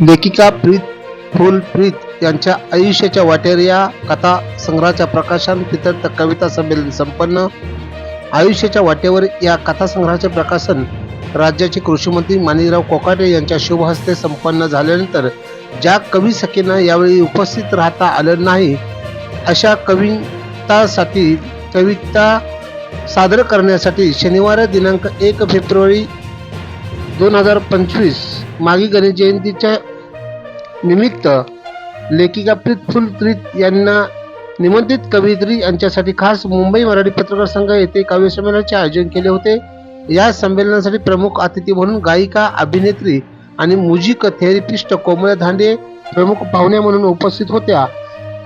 लेखिका प्रीत फुल प्रीत यांच्या आयुष्याच्या वाटेर या कथा संग्रहाच्या प्रकाशन तिथं कविता संमेलन संपन्न. आयुष्याच्या वाटेवर या कथासंग्रहाचे प्रकाशन राज्याचे कृषीमंत्री मानिकराव कोकाटे यांच्या शुभ हस्ते संपन्न झाल्यानंतर ज्या कवी सखींना यावेळी उपस्थित राहता आलं नाही अशा कवितासाठी कविता सादर करण्यासाठी शनिवार दिनांक एक फेब्रुवारी दोन हजार पंचवीस मागी गणेश जयंतीच्या निमित्त लेखिका प्रीत फुलप्रीत यांना निमंत्रित कवयित्री यांच्यासाठी खास मुंबई मराठी पत्रकार संघ येथे काव्य संमेलनाचे आयोजन केले होते. या संमेलनासाठी प्रमुख अतिथी म्हणून गायिका अभिनेत्री आणि म्युझिक थेरपिस्ट कोमल धांडे प्रमुख पाहुण्या म्हणून उपस्थित होत्या.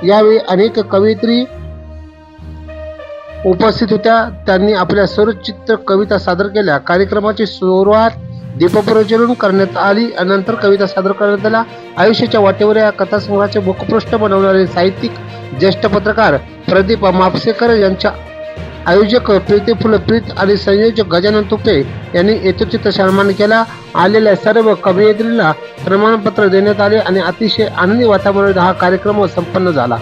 यावेळी अनेक कवयित्री उपस्थित होत्या. त्यांनी आपल्या स्वरचित्र कविता सादर केल्या. कार्यक्रमाची सुरुवात दीपप्रज्वलन करण्यात आली नंतर कविता सादर करण्यात आल्या. आयुष्याच्या वाटेवर या कथासंग्रहाचे मुखपृष्ठ बनवणारे साहित्यिक ज्येष्ठ पत्रकार प्रदीप मापसेकर यांच्या आयोजक प्रीती फुल प्रीत आणि संयोजक गजानन तुपे यांनी यथोचित सन्मान केला. आलेल्या सर्व कवयित्रीला प्रमाणपत्र देण्यात आले आणि अतिशय आनंदी वातावरणात हा कार्यक्रम संपन्न झाला.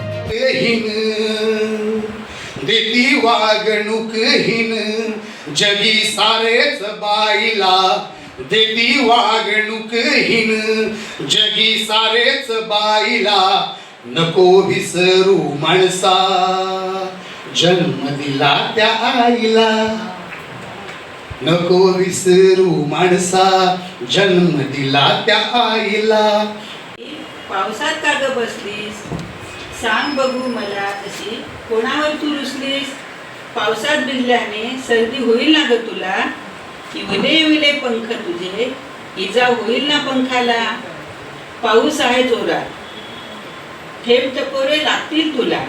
वागणूक हिन जगी सारेच बाईला देती वागणूक हिन. जगी सारेच बाईला नको विसरू माणसा. जन्म दिला त्या आईला. नको विसरू माणसा. जन्म दिला त्या आईला. पावसात का ग बसलीस? सांग बघू मला अशी कोणावर तू रुसलीस? पावसात भिजल्याने सर्दी होईल ना ग तुला? की विले पंख तुझे इजा होईल ना पंखाला? पाऊस आहे जोरात. ठेव टपोरे लागतील तुला.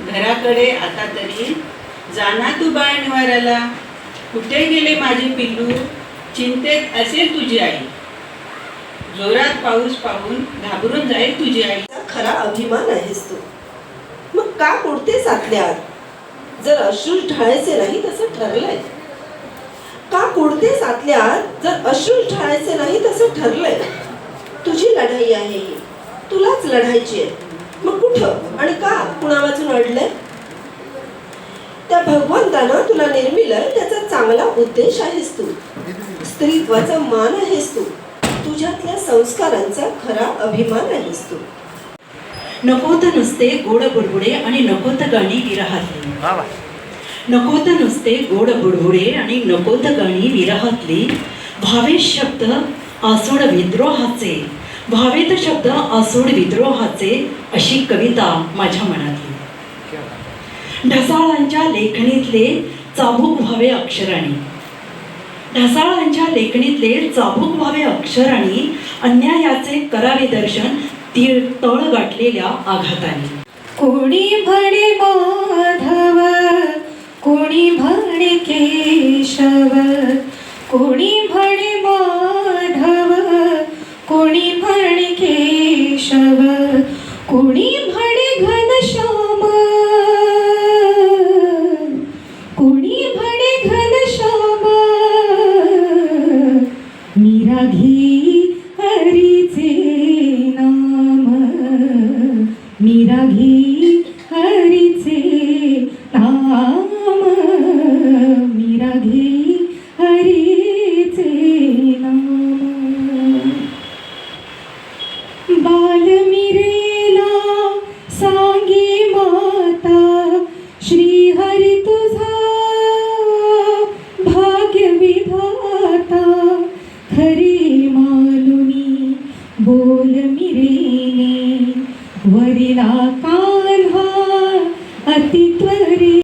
घराकडे आता तरी जाना तू बाळ निवाराला. कुठे गेले माझे पिल्लू? चिंतेत असेल तुझी आई. जोरात पाऊस पाहून घाबरून जाईल तुझी आई. खरा अभिमान आहेस तू. मग का कुडते सातल्यात जर अश्रू ढाळायचे नाही तसं ठरलंय. का कुडते सातल्यात जर अश्रू ढाळायचे नाही तसं ठरलंय? तुझी लढाई आहे ही. तुलाच लढायची आहे. मग कुठं आणि का कुणा वाचून अडलंय? त्या भगवंतानं तुला निर्मिलंय त्याचा चांगला उद्देश आहेस तू. स्त्रीत्वाचा मान आहेस तू. तुझ्यातल्या संस्कारांचा खरा अभिमान आहेस तू. नकोत नुसते गोड बुडबुडे आणि नकोत गाणी विरहातली नकोत नुसते गोड बुडबुडे आणि नकोत गाणी विरहातली. भावे शब्द आसूड विद्रोहाचे. भावेत शब्द आसूड विद्रोहाचे अशी कविता माझ्या मनातली. ढसाळांच्या लेखणीतले चाबूक व्हावे अक्षराणी. ढसाळांच्या लेखणीतले चाबूक व्हावे अक्षराणी अन्यायाचे करावे दर्शन तीळ तळ गाठलेल्या आघाताने. कोणी भणे कोणी म्हणे केशव कोणी म्हणे माधव कोणी म्हणे केशव कोणी म्हणे घनश्याम कोणी म्हणे घनश्याम मीरा हरीचे नाम मीरा माता श्रीहरी तुझा भाग्य विधाता खरी मालुनी बोल मिरेने वरिला कान्हा अति त्वरी